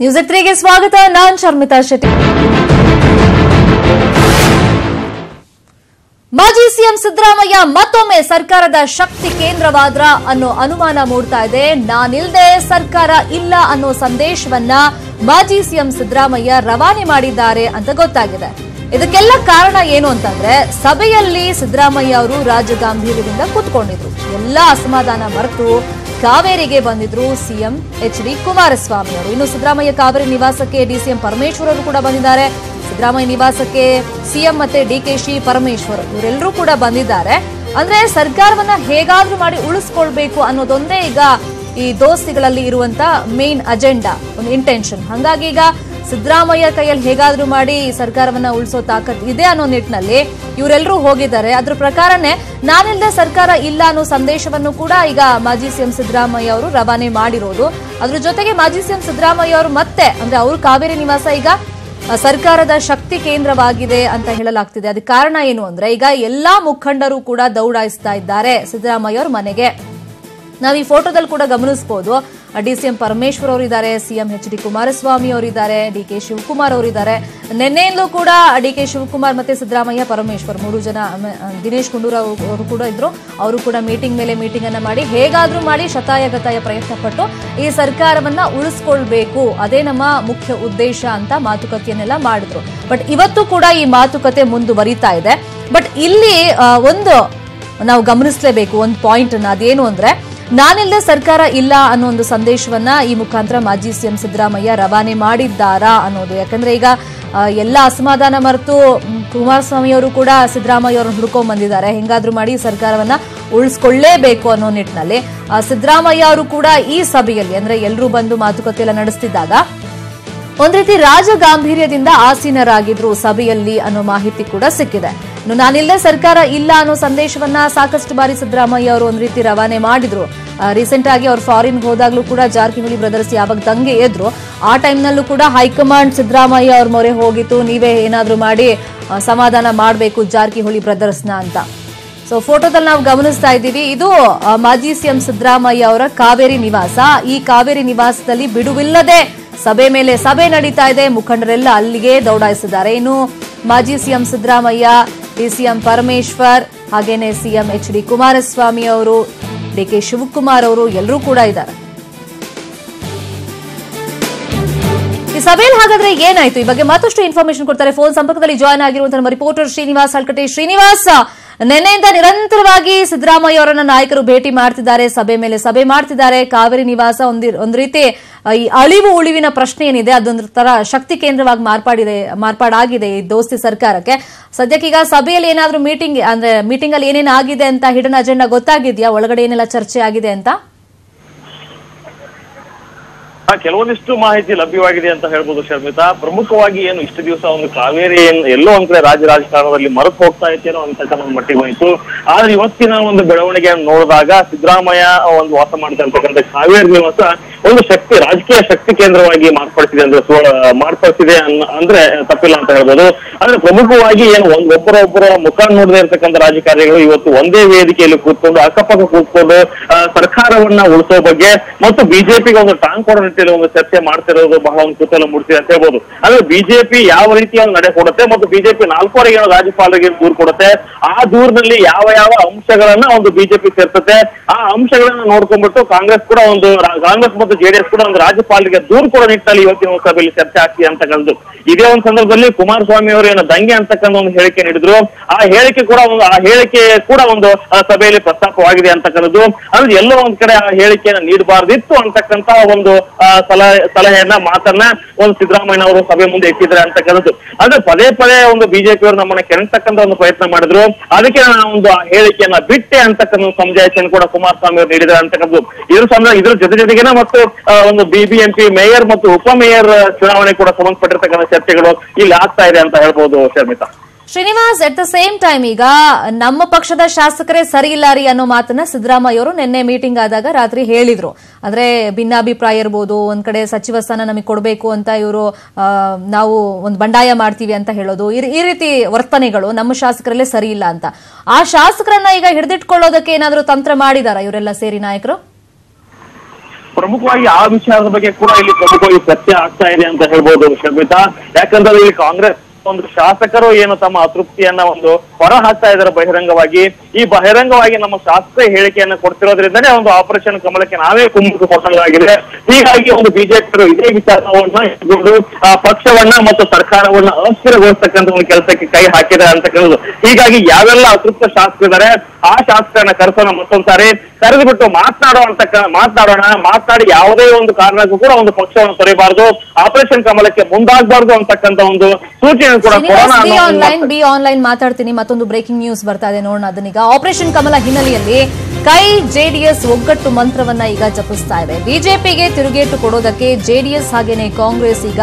News ತ್ರೀಗೆ ಸ್ವಾಗತ. ನಾನ್ ಶರ್ಮಿತಾ ಶೆಟ್ಟಿ. ಮಾಜಿ CM Siddaramaiah ಮತ್ತೊಮ್ಮೆ ಸರ್ಕಾರದ ಶಕ್ತಿ ಕೇಂದ್ರವಾದ್ರ ಅನ್ನೋ ಅನುಮಾನ ಮೂಡ್ತಾ ಇದೆ. ನಾನಿಲ್ಲದೆ ಸರ್ಕಾರ ಇಲ್ಲ ಅನ್ನೋ ಸಂದೇಶವನ್ನ ಮಾಜಿ ಸಿಎಂ ಸಿದ್ದರಾಮಯ್ಯ ರವಾನೆ ಮಾಡಿದ್ದಾರೆ ಅಂತ ಗೊತ್ತಾಗಿದೆ. ಇದಕ್ಕೆಲ್ಲ ಕಾರಣ ಏನು ಅಂತಂದ್ರೆ ಸಭೆಯಲ್ಲಿ ಸಿದ್ದರಾಮಯ್ಯ ಅವರು ರಾಜ ಗಾಂಭೀರ್ಯದಿಂದ ಕೂತ್ಕೊಂಡಿದ್ರು. ಎಲ್ಲ ಅಸಮಾಧಾನ ಮರೆತು ಕಾವೇರಿಗೆ ಬಂದಿದ್ರು ಸಿಎಂ ಎಚ್ ಡಿ ಕುಮಾರಸ್ವಾಮಿ ಅವರು. ಇನ್ನು ಸಿದ್ದರಾಮಯ್ಯ ಕಾವೇರಿ ನಿವಾಸಕ್ಕೆ ಡಿಸಿಎಂ ಪರಮೇಶ್ವರ್ ಅವರು ಕೂಡ ಬಂದಿದ್ದಾರೆ. ಸಿದ್ದರಾಮಯ್ಯ ನಿವಾಸಕ್ಕೆ ಸಿಎಂ ಮತ್ತೆ ಡಿಕೆಶಿ ಪರಮೇಶ್ವರ್ ಇವರೆಲ್ಲರೂ ಕೂಡ ಬಂದಿದ್ದಾರೆ. ಅಂದ್ರೆ ಸರ್ಕಾರವನ್ನ ಹೇಗಾದ್ರೂ ಮಾಡಿ ಉಳಿಸ್ಕೊಳ್ಬೇಕು ಅನ್ನೋದೊಂದೇ ಈಗ ಈ ದೋಸ್ತಿಗಳಲ್ಲಿ ಇರುವಂತ ಮೇನ್ ಅಜೆಂಡಾ ಒಂದು ಇಂಟೆನ್ಷನ್ ಹಂಗಾಗಿ ಈಗ ಸಿದ್ದರಾಮಯ್ಯ ಕೈಯಲ್ಲಿ ಹೇಗಾದ್ರೂ ಮಾಡಿ ಈ ಸರ್ಕಾರವನ್ನ ಉಳಿಸೋ ತಾಕತ್ ಇದೆ ಅನ್ನೋ ನಿಟ್ಟಿನಲ್ಲಿ ಇವರೆಲ್ಲರೂ ಹೋಗಿದ್ದಾರೆ. ಅದ್ರ ಪ್ರಕಾರನೇ ನಾನಿಲ್ಲದೆ ಸರ್ಕಾರ ಇಲ್ಲ ಅನ್ನೋ ಸಂದೇಶವನ್ನು ಕೂಡ ಈಗ ಮಾಜಿ ಸಿಎಂ ಸಿದ್ದರಾಮಯ್ಯ ಅವರು ರವಾನೆ ಮಾಡಿರೋದು. ಅದ್ರ ಜೊತೆಗೆ ಮಾಜಿ ಸಿಎಂ ಸಿದ್ದರಾಮಯ್ಯ ಅವರು ಮತ್ತೆ, ಅಂದ್ರೆ ಅವರು ಕಾವೇರಿ ನಿವಾಸ ಈಗ ಸರ್ಕಾರದ ಶಕ್ತಿ ಕೇಂದ್ರವಾಗಿದೆ ಅಂತ ಹೇಳಲಾಗ್ತಿದೆ. ಅದಕ್ಕೆ ಕಾರಣ ಏನು ಅಂದ್ರೆ ಈಗ ಎಲ್ಲಾ ಮುಖಂಡರು ಕೂಡ ದೌಡಾಯಿಸ್ತಾ ಇದ್ದಾರೆ ಸಿದ್ದರಾಮಯ್ಯ ಅವ್ರ ಮನೆಗೆ. ನಾವು ಈ ಫೋಟೋದಲ್ಲಿ ಕೂಡ ಗಮನಿಸಬಹುದು ಡಿಸಿಎಂ ಪರಮೇಶ್ವರ್ ಅವರಿದ್ದಾರೆ, ಸಿಎಂ ಎಚ್ ಡಿ ಕುಮಾರಸ್ವಾಮಿ ಅವರಿದ್ದಾರೆ, ಡಿ ಕೆ ಶಿವಕುಮಾರ್ ಅವರಿದ್ದಾರೆ. ನಿನ್ನೆಯಲ್ಲೂ ಕೂಡ ಡಿ ಕೆ ಶಿವಕುಮಾರ್ ಮತ್ತೆ ಸಿದ್ದರಾಮಯ್ಯ ಪರಮೇಶ್ವರ್ ಮೂರು ಜನ ದಿನೇಶ್ ಗುಂಡೂರಾವ್ ಅವರು ಕೂಡ ಇದ್ರು. ಅವರು ಕೂಡ ಮೀಟಿಂಗ್ ಮೇಲೆ ಮೀಟಿಂಗ್ ಅನ್ನ ಮಾಡಿ, ಹೇಗಾದ್ರೂ ಮಾಡಿ ಶತಾಯ ಗತಾಯ ಪ್ರಯತ್ನ ಪಟ್ಟು ಈ ಸರ್ಕಾರವನ್ನ ಉಳಿಸ್ಕೊಳ್ಬೇಕು. ಅದೇ ನಮ್ಮ ಮುಖ್ಯ ಉದ್ದೇಶ ಅಂತ ಮಾತುಕತೆಯನ್ನೆಲ್ಲ ಮಾಡಿದ್ರು. ಬಟ್ ಇವತ್ತು ಕೂಡ ಈ ಮಾತುಕತೆ ಮುಂದುವರಿತಾ ಇದೆ. ಬಟ್ ಇಲ್ಲಿ ಒಂದು ನಾವು ಗಮನಿಸಲೇಬೇಕು, ಒಂದು ಪಾಯಿಂಟ್ ಅನ್ನ ಅದೇನು ಅಂದ್ರೆ ನಾನಿಲ್ಲದೆ ಸರ್ಕಾರ ಇಲ್ಲ ಅನ್ನೋ ಒಂದು ಸಂದೇಶವನ್ನ ಈ ಮುಖಾಂತರ ಮಾಜಿ ಸಿಎಂ ಸಿದ್ದರಾಮಯ್ಯ ರವಾನೆ ಮಾಡಿದ್ದಾರಾ ಅನ್ನೋದು. ಯಾಕಂದ್ರೆ ಈಗ ಎಲ್ಲ ಅಸಮಾಧಾನ ಮರೆತು ಕುಮಾರಸ್ವಾಮಿ ಅವರು ಕೂಡ ಸಿದ್ದರಾಮಯ್ಯ ಅವರನ್ನು ಹುಡ್ಕೊಂಡ್ ಬಂದಿದ್ದಾರೆ. ಹೆಂಗಾದ್ರೂ ಮಾಡಿ ಸರ್ಕಾರವನ್ನ ಉಳಿಸ್ಕೊಳ್ಳೇಬೇಕು ಅನ್ನೋ ನಿಟ್ಟಿನಲ್ಲಿ ಸಿದ್ದರಾಮಯ್ಯ ಅವರು ಕೂಡ ಈ ಸಭೆಯಲ್ಲಿ, ಅಂದ್ರೆ ಎಲ್ಲರೂ ಬಂದು ಮಾತುಕತೆ ಎಲ್ಲ ನಡೆಸ್ತಿದ್ದಾಗ, ಒಂದ್ ರೀತಿ ರಾಜ ಗಾಂಭೀರ್ಯದಿಂದ ಆಸೀನರಾಗಿದ್ರು ಸಭೆಯಲ್ಲಿ ಅನ್ನೋ ಮಾಹಿತಿ ಕೂಡ ಸಿಕ್ಕಿದೆ. ಇನ್ನು ನಾನಿಲ್ಲದೆ ಸರ್ಕಾರ ಇಲ್ಲ ಅನ್ನೋ ಸಂದೇಶವನ್ನ ಸಾಕಷ್ಟು ಬಾರಿ ಸಿದ್ದರಾಮಯ್ಯ ಅವರು ಒಂದು ರೀತಿ ರವಾನೆ ಮಾಡಿದ್ರು. ರೀಸೆಂಟ್ ಆಗಿ ಅವ್ರು ಫಾರಿನ್ ಹೋದಾಗ್ಲೂ ಕೂಡ ಜಾರಕಿಹೊಳಿ ಬ್ರದರ್ಸ್ ಯಾವಾಗ ದಂಗೆ ಎದ್ರು, ಆ ಟೈಮ್ನಲ್ಲೂ ಕೂಡ ಹೈಕಮಾಂಡ್ ಸಿದ್ದರಾಮಯ್ಯ ಅವ್ರ ಮೊರೆ ಹೋಗಿತ್ತು. ನೀವೇ ಏನಾದರೂ ಮಾಡಿ ಸಮಾಧಾನ ಮಾಡಬೇಕು ಜಾರಕಿಹೊಳಿ ಬ್ರದರ್ಸ್ನ ಅಂತ. ಸೊ ಫೋಟೋದಲ್ಲಿ ನಾವು ಗಮನಿಸ್ತಾ ಇದ್ದೀವಿ. ಇದು ಮಾಜಿ ಸಿಎಂ ಸಿದ್ದರಾಮಯ್ಯ ಅವರ ಕಾವೇರಿ ನಿವಾಸ. ಈ ಕಾವೇರಿ ನಿವಾಸದಲ್ಲಿ ಬಿಡುವಿಲ್ಲದೆ ಸಭೆ ಮೇಲೆ ಸಭೆ ನಡೀತಾ ಇದೆ. ಮುಖಂಡರೆಲ್ಲ ಅಲ್ಲಿಗೆ ದೌಡಾಯಿಸಿದ್ದಾರೆ. ಇನ್ನು ಮಾಜಿ ಸಿಎಂ ಸಿದ್ದರಾಮಯ್ಯ ಡಿಸಿಎಂ ಪರಮೇಶ್ವರ್ ಹಾಗೇನೆ ಸಿಎಂ ಎಚ್ ಡಿ ಕುಮಾರಸ್ವಾಮಿ ಅವರು, ಡಿ ಕೆ ಶಿವಕುಮಾರ್ ಅವರು ಎಲ್ಲರೂ ಕೂಡ ಇದ್ದಾರೆ. ಈ ಸಭೆಯಲ್ಲಿ ಹಾಗಾದ್ರೆ ಏನಾಯ್ತು? ಈ ಬಗ್ಗೆ ಮತ್ತಷ್ಟು ಇನ್ಫಾರ್ಮೇಶನ್ ಕೊಡ್ತಾರೆ. ಫೋನ್ ಸಂಪರ್ಕದಲ್ಲಿ ಜಾಯ್ನ್ ಆಗಿರುವಂತಹ ನಮ್ಮ ರಿಪೋರ್ಟರ್ ಶ್ರೀನಿವಾಸ್ ಹಲ್ಕಟೆ ಶ್ರೀನಿವಾಸ್ ನಿನ್ನೆಯಿಂದ ನಿರಂತರವಾಗಿ ಸಿದ್ದರಾಮಯ್ಯ ಅವರನ್ನ ನಾಯಕರು ಭೇಟಿ ಮಾಡ್ತಿದ್ದಾರೆ, ಸಭೆ ಮೇಲೆ ಸಭೆ ಮಾಡ್ತಿದ್ದಾರೆ. ಕಾವೇರಿ ನಿವಾಸ ಒಂದು ರೀತಿ ಈ ಅಳಿವು ಉಳಿವಿನ ಪ್ರಶ್ನೆ ಏನಿದೆ, ಅದೊಂದು ತರ ಶಕ್ತಿ ಕೇಂದ್ರವಾಗಿ ಮಾರ್ಪಾಡಿದೆ, ಮಾರ್ಪಾಡಾಗಿದೆ ಈ ದೋಸ್ತಿ ಸರ್ಕಾರಕ್ಕೆ. ಸದ್ಯಕ್ಕೀಗ ಸಭೆಯಲ್ಲಿ ಏನಾದರೂ ಮೀಟಿಂಗ್ ಅಂದ್ರೆ ಮೀಟಿಂಗ್ ಅಲ್ಲಿ ಏನೇನಾಗಿದೆ ಅಂತ ಹಿಡನ್ ಅಜೆಂಡಾ ಗೊತ್ತಾಗಿದ್ಯಾ? ಒಳಗಡೆ ಏನೆಲ್ಲ ಚರ್ಚೆ ಆಗಿದೆ ಅಂತ? ಆ, ಕೆಲವೊಂದಿಷ್ಟು ಮಾಹಿತಿ ಲಭ್ಯವಾಗಿದೆ ಅಂತ ಹೇಳ್ಬೋದು ಶರ್ಮಿತಾ. ಪ್ರಮುಖವಾಗಿ ಏನು ಇಷ್ಟು ದಿವಸ ಒಂದು ಕಾವೇರಿ ಎಲ್ಲೋ ಒಂದ್ ಕಡೆ ರಾಜ್ಯ ರಾಜಕಾರಣದಲ್ಲಿ ಮರೆತು ಹೋಗ್ತಾ ಇತ್ತೇನೋ ಅಂತ ಒಂದು ಮಟ್ಟಿಗೆ ಹೋಯಿತು ಆದ್ರೆ ಇವತ್ತಿನ ಒಂದು ಬೆಳವಣಿಗೆಯನ್ನು ನೋಡಿದಾಗ ಸಿದ್ದರಾಮಯ್ಯ ಒಂದು ವಾಸ ಮಾಡ್ತಾ ಇರ್ತಕ್ಕಂಥ ಕಾವೇರಿ ನಿವಾಸ ಒಂದು ಶಕ್ತಿ, ರಾಜಕೀಯ ಶಕ್ತಿ ಕೇಂದ್ರವಾಗಿ ಮಾರ್ಪಡಿಸಿದೆ ಅಂದ್ರೆ ಮಾರ್ಪಡಿಸಿದೆ ಅಂದ್ರೆ ತಪ್ಪಿಲ್ಲ ಅಂತ ಹೇಳ್ಬೋದು. ಅಂದ್ರೆ ಪ್ರಮುಖವಾಗಿ ಏನು ಒಬ್ಬರ ಒಬ್ಬರ ಮುಖ ನೋಡದೆ ಇರ್ತಕ್ಕಂಥ ರಾಜಕಾರಣಿಗಳು ಇವತ್ತು ಒಂದೇ ವೇದಿಕೆಯಲ್ಲಿ ಕೂತ್ಕೊಂಡು ಅಕ್ಕಪಕ್ಕ ಕೂತ್ಕೊಂಡು ಸರ್ಕಾರವನ್ನ ಉಳಿಸೋ ಬಗ್ಗೆ ಮತ್ತು ಬಿಜೆಪಿಗೆ ಒಂದು ಟಾಂಗ್ ಕೊಡೋ ನಿಟ್ಟಿನಲ್ಲಿ ಒಂದು ಚರ್ಚೆ ಮಾಡ್ತಿರೋದು ಬಹಳ ಒಂದು ಕುತೂಹಲ ಮೂಡಿಸಿದೆ ಅಂತ ಹೇಳ್ಬೋದು. ಅಂದ್ರೆ ಬಿಜೆಪಿ ಯಾವ ರೀತಿಯ ಒಂದು ನಡೆ ಕೊಡುತ್ತೆ ಮತ್ತು ಬಿಜೆಪಿ ನಾಲ್ಕೂವರೆಗೆ ರಾಜ್ಯಪಾಲರಿಗೆ ದೂರು ಕೊಡುತ್ತೆ, ಆ ದೂರಿನಲ್ಲಿ ಯಾವ ಯಾವ ಅಂಶಗಳನ್ನ ಒಂದು ಬಿಜೆಪಿ ಸೇರ್ತತೆ ಆ ಅಂಶಗಳನ್ನ ನೋಡ್ಕೊಂಡ್ಬಿಟ್ಟು ಕಾಂಗ್ರೆಸ್ ಕೂಡ ಒಂದು ಕಾಂಗ್ರೆಸ್ ಮತ್ತು ಜೆಡಿಎಸ್ ಕೂಡ ಒಂದು ರಾಜ್ಯಪಾಲರಿಗೆ ದೂರು ಕೊಡೋ ನಿಟ್ಟಿನಲ್ಲಿ ಇವತ್ತಿನ ಸಭೆಯಲ್ಲಿ ಚರ್ಚೆ ಆಗ್ತಿದೆ ಅಂತಕ್ಕಂಥದ್ದು ಇದೇ ಒಂದು ಸಂದರ್ಭದಲ್ಲಿ ಕುಮಾರಸ್ವಾಮಿ ಅವರು ಏನು ದಂಗೆ ಅಂತಕ್ಕಂಥ ಒಂದು ಹೇಳಿಕೆ ನೀಡಿದ್ರು. ಆ ಹೇಳಿಕೆ ಕೂಡ ಒಂದು ಆ ಹೇಳಿಕೆ ಕೂಡ ಒಂದು ಸಭೆಯಲ್ಲಿ ಪ್ರಸ್ತಾಪವಾಗಿದೆ ಅಂತಕ್ಕಂಥದ್ದು ಅಂದ್ರೆ ಎಲ್ಲೋ ಒಂದ್ ಕಡೆ ಆ ಹೇಳಿಕೆಯನ್ನ ನೀಡಬಾರ್ದಿತ್ತು ಅಂತಕ್ಕಂತ ಒಂದು ಸಲಹೆ ಸಲಹೆಯನ್ನ, ಮಾತನ್ನ ಒಂದು ಸಿದ್ದರಾಮಯ್ಯ ಅವರು ಸಭೆ ಮುಂದೆ ಇಟ್ಟಿದ್ದಾರೆ ಅಂತಕ್ಕಂಥದ್ದು ಅಂದ್ರೆ ಪದೇ ಪದೇ ಒಂದು ಬಿಜೆಪಿ ಅವರು ನಮ್ಮನ್ನ ಕೆಣತಕ್ಕಂತ ಒಂದು ಪ್ರಯತ್ನ ಮಾಡಿದ್ರು. ಅದಕ್ಕೆ ನಾನು ಒಂದು ಹೇಳಿಕೆಯನ್ನ ಬಿಟ್ಟೆ ಅಂತಕ್ಕಂಥ ಒಂದು ಸಮಜಾಯಿಷಿಯನ್ನು ಕೂಡ ಕುಮಾರಸ್ವಾಮಿ ಅವರು ನೀಡಿದ್ದಾರೆ ಅಂತಕ್ಕಂಥದ್ದು ಇದ್ರ ಸಂದ ಇದ್ರ ಜೊತೆ ಜೊತೆಗೇನೆ ಮತ್ತು ಆ, ಒಂದು ಬಿಬಿಎಂಪಿ ಮೇಯರ್ ಮತ್ತು ಉಪ ಮೇಯರ್ ಚುನಾವಣೆ ಕೂಡ ಸಂಬಂಧಪಟ್ಟಿರ್ತಕ್ಕಂಥ ಚರ್ಚೆಗಳು ಇಲ್ಲಿ ಆಗ್ತಾ ಇದೆ ಅಂತ ಹೇಳ್ಬೋದು Sharmita. Srinivas at the same time ಈಗ ನಮ್ಮ ಪಕ್ಷದ ಶಾಸಕರೇ ಸರಿ ಇಲ್ಲ ರೀ ಅನ್ನೋ ಮಾತನ್ನ ಸಿದ್ದರಾಮಯ್ಯ ಅವರು ನಿನ್ನೆ ಮೀಟಿಂಗ್ ಆದಾಗ ರಾತ್ರಿ ಹೇಳಿದ್ರು. ಅಂದ್ರೆ ಭಿನ್ನಾಭಿಪ್ರಾಯ ಇರ್ಬೋದು ಒಂದ್ ಕಡೆ ಸಚಿವ ಸ್ಥಾನ ನಮಗೆ ಕೊಡಬೇಕು ಅಂತ ಇವರು ನಾವು ಒಂದು ಬಂಡಾಯ ಮಾಡ್ತೀವಿ ಅಂತ ಹೇಳೋದು ಈ ರೀತಿ ವರ್ತನೆಗಳು ನಮ್ಮ ಶಾಸಕರಲ್ಲೇ ಸರಿ ಇಲ್ಲ ಅಂತ. ಆ ಶಾಸಕರನ್ನ ಈಗ ಹಿಡಿದಿಟ್ಕೊಳ್ಳೋದಕ್ಕೆ ಏನಾದರೂ ತಂತ್ರ ಮಾಡಿದಾರ ಇವರೆಲ್ಲ ಸೇರಿ ನಾಯಕರು? ಪ್ರಮುಖವಾಗಿ ಆ ವಿಚಾರದ ಬಗ್ಗೆ ಕೂಡ ಇಲ್ಲಿ ಪ್ರಮುಖವಾಗಿ ಚರ್ಚೆ ಆಗ್ತಾ ಇದೆ ಅಂತ ಹೇಳ್ಬೋದು ಶರ್ಮಿತಾ. ಯಾಕಂದ್ರೆ ಇಲ್ಲಿ ಕಾಂಗ್ರೆಸ್ ಒಂದು ಶಾಸಕರು ಏನು ತಮ್ಮ ಅತೃಪ್ತಿಯನ್ನ ಒಂದು ಹೊರ ಹಾಕ್ತಾ ಇದ್ದಾರೆ ಬಹಿರಂಗವಾಗಿ. ಈ ಬಹಿರಂಗವಾಗಿ ನಮ್ಮ ಶಾಸಕ ಹೇಳಿಕೆಯನ್ನ ಕೊಡ್ತಿರೋದ್ರಿಂದನೇ ಒಂದು ಆಪರೇಷನ್ ಕಮಲಕ್ಕೆ ನಾವೇ ಕುಮ್ಮಕ್ಕು ಕೊಟ್ಟಂಗಾಗಿದೆ ಹೀಗಾಗಿ ಒಂದು ಬಿಜೆಪಿ ಇದೇ ವಿಚಾರವನ್ನ ಪಕ್ಷವನ್ನ ಮತ್ತು ಸರ್ಕಾರವನ್ನ ಅಸ್ಥಿರಗೊಳಿಸ್ತಕ್ಕಂಥ ಒಂದು ಕೆಲಸಕ್ಕೆ ಕೈ ಹಾಕಿದ್ದಾರೆ ಅಂತಕ್ಕಂಥದ್ದು ಹೀಗಾಗಿ ಯಾವೆಲ್ಲ ಅತೃಪ್ತ ಶಾಸಕರಿದ್ದಾರೆ, ಆ ಶಾಸಕರನ್ನ ಕರೆಸೋಣ ಮತ್ತೊಂದ್ ಸಾರಿ ಕರೆದು ಬಿಟ್ಟು ಮಾತನಾಡೋ ಅಂತಕ್ಕ ಮಾತನಾಡೋಣ. ಮಾತನಾಡಿ ಯಾವುದೇ ಒಂದು ಕಾರಣಕ್ಕೂ ಕೂಡ ಒಂದು ಪಕ್ಷವನ್ನು ತೊರೆಯಬಾರದು ಆಪರೇಷನ್ ಕಮಲಕ್ಕೆ ಮುಂದಾಗಬಾರದು ಅಂತಕ್ಕಂಥ ಒಂದು ಸೂಚನೆ ಆನ್ಲೈನ್ ಬಿ ಆನ್ಲೈನ್ ಮಾತಾಡ್ತೀನಿ ಮತ್ತೊಂದು ಬ್ರೇಕಿಂಗ್ ನ್ಯೂಸ್ ಬರ್ತಾ ಇದೆ ನೋಡೋಣ ಅದನ್ನೀಗ. ಆಪರೇಷನ್ ಕಮಲ ಹಿನ್ನೆಲೆಯಲ್ಲಿ ಕೈ ಜೆಡಿಎಸ್ ಒಗ್ಗಟ್ಟು ಮಂತ್ರವನ್ನ ಈಗ ಜಪಿಸ್ತಾ ಇದೆ. ಬಿಜೆಪಿಗೆ ತಿರುಗೇಟು ಕೊಡೋದಕ್ಕೆ ಜೆಡಿಎಸ್ ಹಾಗೇನೆ ಕಾಂಗ್ರೆಸ್ ಈಗ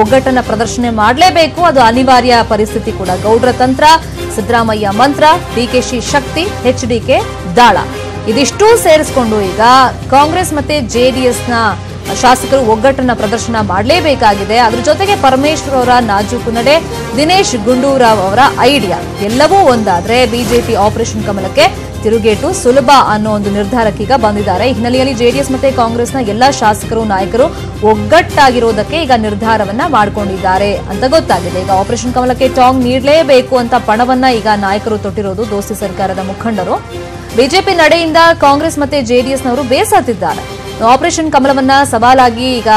ಒಗ್ಗಟ್ಟನ್ನ ಪ್ರದರ್ಶನ ಮಾಡಲೇಬೇಕು. ಅದು ಅನಿವಾರ್ಯ ಪರಿಸ್ಥಿತಿ ಕೂಡ. ಗೌಡ್ರ ತಂತ್ರ ಸಿದ್ದರಾಮಯ್ಯ ಮಂತ್ರ ಡಿಕೆಶಿ ಶಕ್ತಿ ಎಚ್ಡಿಕೆ ದಾಳ. ಇದಿಷ್ಟೂ ಸೇರಿಸಿಕೊಂಡು ಈಗ ಕಾಂಗ್ರೆಸ್ ಮತ್ತೆ ಜೆಡಿಎಸ್ನ ಶಾಸಕರು ಒಗ್ಗಟ್ಟನ್ನ ಪ್ರದರ್ಶನ ಮಾಡಲೇಬೇಕಾಗಿದೆ. ಅದ್ರ ಜೊತೆಗೆ ಪರಮೇಶ್ವರ್ ಅವರ ನಾಜೂಕು ನಡೆ, ದಿನೇಶ್ ಗುಂಡೂರಾವ್ ಅವರ ಐಡಿಯಾ ಎಲ್ಲವೂ ಒಂದಾದ್ರೆ ಬಿಜೆಪಿ ಆಪರೇಷನ್ ಕಮಲಕ್ಕೆ ತಿರುಗೇಟು ಸುಲಭ ಅನ್ನೋ ಒಂದು ನಿರ್ಧಾರಕ್ಕೀಗ ಬಂದಿದ್ದಾರೆ. ಈ ಹಿನ್ನೆಲೆಯಲ್ಲಿ ಜೆಡಿಎಸ್ ಮತ್ತೆ ಕಾಂಗ್ರೆಸ್ನ ಎಲ್ಲಾ ಶಾಸಕರು, ನಾಯಕರು ಒಗ್ಗಟ್ಟಾಗಿರೋದಕ್ಕೆ ಈಗ ನಿರ್ಧಾರವನ್ನ ಮಾಡಿಕೊಂಡಿದ್ದಾರೆ ಅಂತ ಗೊತ್ತಾಗಿದೆ. ಈಗ ಆಪರೇಷನ್ ಕಮಲಕ್ಕೆ ಟಾಂಗ್ ನೀಡಲೇಬೇಕು ಅಂತ ಪಣವನ್ನ ಈಗ ನಾಯಕರು ತೊಟ್ಟಿರೋದು ದೋಸ್ತಿ ಸರ್ಕಾರದ ಮುಖಂಡರು. ಬಿಜೆಪಿ ನಡೆಯಿಂದ ಕಾಂಗ್ರೆಸ್ ಮತ್ತೆ ಜೆಡಿಎಸ್ನವರು ಬೇಸತ್ತಿದ್ದಾರೆ. ಆಪರೇಷನ್ ಕಮಲವನ್ನ ಸವಾಲಾಗಿ ಈಗ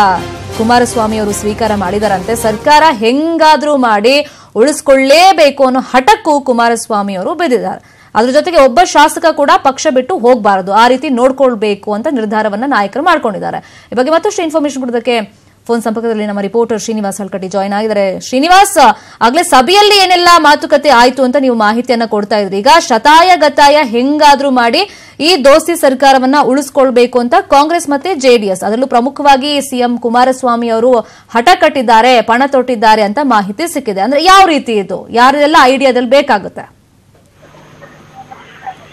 ಕುಮಾರಸ್ವಾಮಿ ಅವರು ಸ್ವೀಕಾರ ಮಾಡಿದಾರಂತೆ. ಸರ್ಕಾರ ಹೆಂಗಾದ್ರೂ ಮಾಡಿ ಉಳಿಸ್ಕೊಳ್ಳೇಬೇಕು ಅನ್ನೋ ಹಠಕ್ಕೂ ಕುಮಾರಸ್ವಾಮಿ ಅವರು ಬಿದ್ದಿದ್ದಾರೆ. ಅದ್ರ ಜೊತೆಗೆ ಒಬ್ಬ ಶಾಸಕ ಕೂಡ ಪಕ್ಷ ಬಿಟ್ಟು ಹೋಗಬಾರದು. ಆ ರೀತಿ ನೋಡ್ಕೊಳ್ಬೇಕು ಅಂತ ನಿರ್ಧಾರವನ್ನ ನಾಯಕರು ಮಾಡ್ಕೊಂಡಿದ್ದಾರೆ. ಈ ಬಗ್ಗೆ ಮತ್ತಷ್ಟು ಇನ್ಫಾರ್ಮೇಶನ್ ಕೊಡೋದಕ್ಕೆ ಫೋನ್ ಸಂಪರ್ಕದಲ್ಲಿ ನಮ್ಮ ರಿಪೋರ್ಟರ್ ಶ್ರೀನಿವಾಸ್ ಹಲ್ಕಟ್ಟಿ ಜಾಯ್ನ್ ಆಗಿದ್ದಾರೆ. ಶ್ರೀನಿವಾಸ್, ಆಗ್ಲೇ ಸಭೆಯಲ್ಲಿ ಏನೆಲ್ಲ ಮಾತುಕತೆ ಆಯ್ತು ಅಂತ ನೀವು ಮಾಹಿತಿಯನ್ನ ಕೊಡ್ತಾ ಇದ್ರಿ. ಈಗ ಶತಾಯ ಗತಾಯ ಹೆಂಗಾದ್ರೂ ಮಾಡಿ ಈ ದೋಸ್ತಿ ಸರ್ಕಾರವನ್ನ ಉಳಿಸ್ಕೊಳ್ಬೇಕು ಅಂತ ಕಾಂಗ್ರೆಸ್ ಮತ್ತೆ ಜೆಡಿಎಸ್ ಅದರಲ್ಲೂ ಪ್ರಮುಖವಾಗಿ ಸಿಎಂ ಕುಮಾರಸ್ವಾಮಿ ಅವರು ಹಠ ಕಟ್ಟಿದ್ದಾರೆ, ಪಣ ತೊಟ್ಟಿದ್ದಾರೆ ಅಂತ ಮಾಹಿತಿ ಸಿಕ್ಕಿದೆ. ಅಂದ್ರೆ ಯಾವ ರೀತಿ ಇದು? ಯಾರೆಲ್ಲ ಐಡಿಯಾದಲ್ಲಿ ಬೇಕಾಗುತ್ತೆ?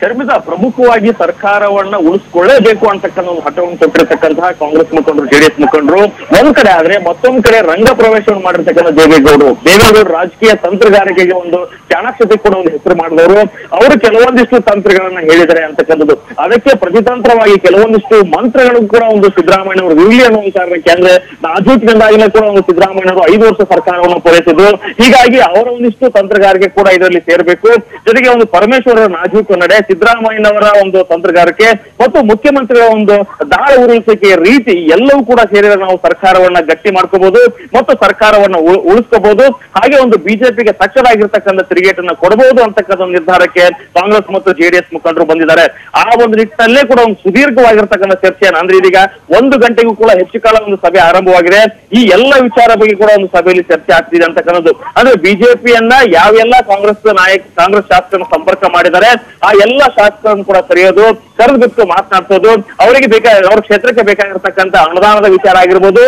ಶರ್ಮಿತಾ ಪ್ರಮುಖವಾಗಿ ಸರ್ಕಾರವನ್ನ ಉಳಿಸ್ಕೊಳ್ಳೇಬೇಕು ಅಂತಕ್ಕಂಥ ಒಂದು ಹಠವನ್ನು ಕೊಟ್ಟಿರ್ತಕ್ಕಂತಹ ಕಾಂಗ್ರೆಸ್ ಮುಖಂಡರು, ಜೆಡಿಎಸ್ ಮುಖಂಡರು. ಒಂದ್ ಕಡೆ ಆದ್ರೆ ಮತ್ತೊಂದ್ ಕಡೆ ರಂಗ ಪ್ರವೇಶವನ್ನು ಮಾಡಿರ್ತಕ್ಕಂಥ ದೇವೇಗೌಡರು. ದೇವೇಗೌಡರು ರಾಜಕೀಯ ತಂತ್ರಗಾರಿಕೆಗೆ ಒಂದು ಚಾಣಾಕ್ಷತೆ ಕೂಡ ಒಂದು ಹೆಸರು ಮಾಡಿದವರು. ಅವರು ಕೆಲವೊಂದಿಷ್ಟು ತಂತ್ರಗಳನ್ನ ಹೇಳಿದರೆ ಅಂತಕ್ಕಂಥದ್ದು. ಅದಕ್ಕೆ ಪ್ರತಿತಂತ್ರವಾಗಿ ಕೆಲವೊಂದಿಷ್ಟು ಮಂತ್ರಗಳು ಕೂಡ ಒಂದು ಸಿದ್ದರಾಮಯ್ಯ ಅವರು ಇರಲಿ ಅನ್ನೋ ಕಾರಣಕ್ಕೆ ಅಂದ್ರೆ ನಾಜೂಕ್ನಿಂದಾಗಿನೇ ಕೂಡ ಒಂದು ಸಿದ್ದರಾಮಯ್ಯ ಅವರು ಐದು ವರ್ಷ ಸರ್ಕಾರವನ್ನು ಪೂರೈಸಿದ್ರು. ಹೀಗಾಗಿ ಅವರ ಒಂದಿಷ್ಟು ತಂತ್ರಗಾರಿಕೆ ಕೂಡ ಇದರಲ್ಲಿ ಸೇರಬೇಕು. ಜೊತೆಗೆ ಒಂದು ಪರಮೇಶ್ವರರ ನಾಜೂಕು ನಡೆ ಸಿದ್ದರಾಮಯ್ಯನವರ ಒಂದು ತಂತ್ರಗಾರಿಕೆ ಮತ್ತು ಮುಖ್ಯಮಂತ್ರಿಗಳ ಒಂದು ದಾಳ ಉರುಳಿಸಿಕೆ ರೀತಿ ಎಲ್ಲವೂ ಕೂಡ ಸೇರಿದ್ರೆ ನಾವು ಸರ್ಕಾರವನ್ನ ಗಟ್ಟಿ ಮಾಡ್ಕೋಬಹುದು ಮತ್ತು ಸರ್ಕಾರವನ್ನ ಉಳಿಸ್ಕೋಬಹುದು ಹಾಗೆ ಒಂದು ಬಿಜೆಪಿಗೆ ತಕ್ಕದಾಗಿರ್ತಕ್ಕಂಥ ತಿರುಗೇಟನ್ನ ಕೊಡಬಹುದು ಅಂತಕ್ಕಂಥ ನಿರ್ಧಾರಕ್ಕೆ ಕಾಂಗ್ರೆಸ್ ಮತ್ತು ಜೆಡಿಎಸ್ ಮುಖಂಡರು ಬಂದಿದ್ದಾರೆ. ಆ ಒಂದು ನಿಟ್ಟಿನಲ್ಲೇ ಕೂಡ ಒಂದು ಸುದೀರ್ಘವಾಗಿರ್ತಕ್ಕಂಥ ಚರ್ಚೆಯನ್ನು, ಅಂದ್ರೆ ಇದೀಗ ಒಂದು ಗಂಟೆಗೂ ಕೂಡ ಹೆಚ್ಚು ಕಾಲ ಒಂದು ಸಭೆ ಆರಂಭವಾಗಿದೆ. ಈ ಎಲ್ಲ ವಿಚಾರ ಬಗ್ಗೆ ಕೂಡ ಒಂದು ಸಭೆಯಲ್ಲಿ ಚರ್ಚೆ ಆಗ್ತಿದೆ ಅಂತಕ್ಕಂಥದ್ದು. ಅಂದ್ರೆ ಬಿಜೆಪಿಯನ್ನ ಯಾವೆಲ್ಲ ಕಾಂಗ್ರೆಸ್ ನಾಯಕ, ಕಾಂಗ್ರೆಸ್ ಶಾಸಕರನ್ನು ಸಂಪರ್ಕ ಮಾಡಿದ್ದಾರೆ, ಆ ಎಲ್ಲ ಶಾಸಕರನ್ನು ಕೂಡ ಕರೆಯೋದು ಕರೆದು ಬಿಟ್ಟು ಮಾತನಾಡ್ಸೋದು ಅವರಿಗೆ ಬೇಕಾ ಅವ್ರ ಕ್ಷೇತ್ರಕ್ಕೆ ಬೇಕಾಗಿರ್ತಕ್ಕಂಥ ಅನುದಾನದ ವಿಚಾರ ಆಗಿರ್ಬೋದು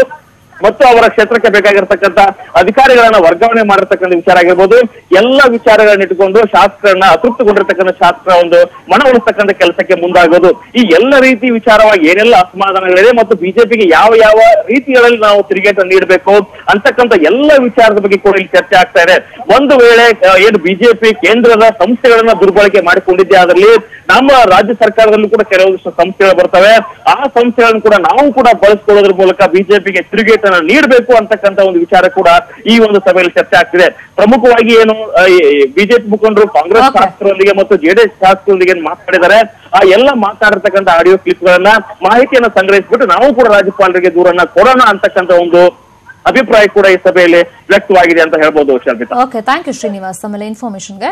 ಮತ್ತು ಅವರ ಕ್ಷೇತ್ರಕ್ಕೆ ಬೇಕಾಗಿರ್ತಕ್ಕಂಥ ಅಧಿಕಾರಿಗಳನ್ನ ವರ್ಗಾವಣೆ ಮಾಡಿರ್ತಕ್ಕಂಥ ವಿಚಾರ ಆಗಿರ್ಬೋದು. ಎಲ್ಲ ವಿಚಾರಗಳನ್ನ ಇಟ್ಕೊಂಡು ಶಾಸಕರನ್ನ ಅತೃಪ್ತಿಗೊಂಡಿರ್ತಕ್ಕಂಥ ಶಾಸಕರ ಒಂದು ಮನ ಉಳಿಸ್ತಕ್ಕಂಥ ಕೆಲಸಕ್ಕೆ ಮುಂದಾಗೋದು. ಈ ಎಲ್ಲ ರೀತಿ ವಿಚಾರವಾಗಿ ಏನೆಲ್ಲ ಅಸಮಾಧಾನಗಳಿದೆ ಮತ್ತು ಬಿಜೆಪಿಗೆ ಯಾವ ಯಾವ ರೀತಿಗಳಲ್ಲಿ ನಾವು ತಿರುಗೇಟ ನೀಡಬೇಕು ಅಂತಕ್ಕಂಥ ಎಲ್ಲ ವಿಚಾರದ ಬಗ್ಗೆ ಕೂಡ ಇಲ್ಲಿ ಚರ್ಚೆ ಆಗ್ತಾ ಇದೆ. ಒಂದು ವೇಳೆ ಏನು ಬಿಜೆಪಿ ಕೇಂದ್ರದ ಸಂಸ್ಥೆಗಳನ್ನ ದುರ್ಬಳಕೆ ಮಾಡಿಕೊಂಡಿದ್ದೆ ಅದರಲ್ಲಿ ನಮ್ಮ ರಾಜ್ಯ ಸರ್ಕಾರದಲ್ಲೂ ಕೂಡ ಕೆಲವೊಂದಿಷ್ಟು ಸಂಸ್ಥೆಗಳು ಬರ್ತವೆ. ಆ ಸಂಸ್ಥೆಗಳನ್ನು ಕೂಡ ನಾವು ಕೂಡ ಬಳಸ್ಕೊಳ್ಳೋದ್ರ ಮೂಲಕ ಬಿಜೆಪಿಗೆ ತಿರುಗೇಟನ್ನ ನೀಡಬೇಕು ಅಂತಕ್ಕಂಥ ಒಂದು ವಿಚಾರ ಕೂಡ ಈ ಒಂದು ಸಭೆಯಲ್ಲಿ ಚರ್ಚೆ ಆಗ್ತಿದೆ. ಪ್ರಮುಖವಾಗಿ ಏನು ಬಿಜೆಪಿ ಮುಖಂಡರು ಕಾಂಗ್ರೆಸ್. ಶಾಸಕರೊಂದಿಗೆ ಮತ್ತು ಜೆಡಿಎಸ್ ಶಾಸಕರೊಂದಿಗೆ ಮಾತಾಡಿದ್ದಾರೆ ಆ ಎಲ್ಲ ಮಾತಾಡಿರ್ತಕ್ಕಂಥ ಆಡಿಯೋ ಕ್ಲಿಪ್ ಗಳನ್ನ ಮಾಹಿತಿಯನ್ನ ಸಂಗ್ರಹಿಸಿಬಿಟ್ಟು ನಾವು ಕೂಡ ರಾಜ್ಯಪಾಲರಿಗೆ ದೂರನ್ನ ಕೊಡೋಣ ಅಂತಕ್ಕಂಥ ಒಂದು ಅಭಿಪ್ರಾಯ ಕೂಡ ಈ ಸಭೆಯಲ್ಲಿ ವ್ಯಕ್ತವಾಗಿದೆ ಅಂತ ಹೇಳ್ಬೋದು Sharmita okay thank you Srinivas ಆಮೇಲೆ ಇನ್ಫಾರ್ಮೇಶನ್ಗೆ